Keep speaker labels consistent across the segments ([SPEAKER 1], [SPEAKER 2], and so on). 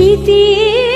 [SPEAKER 1] the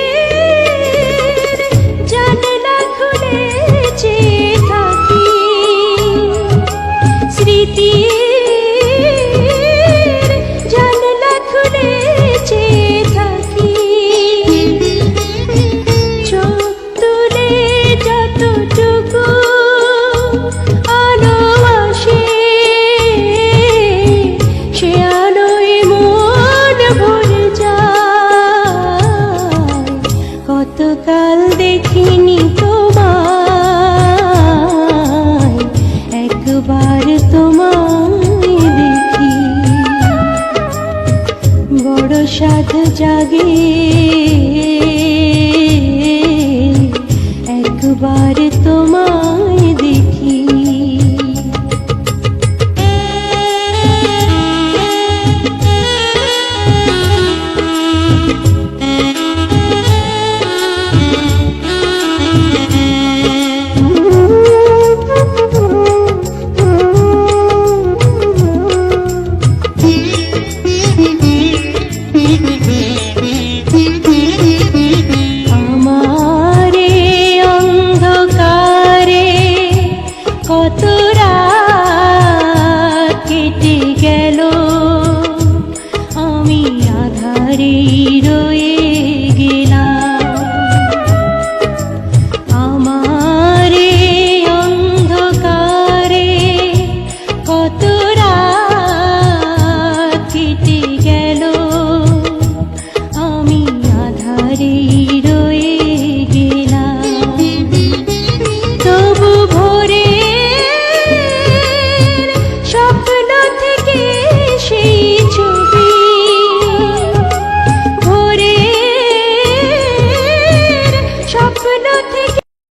[SPEAKER 1] সাধ জাগে। গেল। আমি আধারে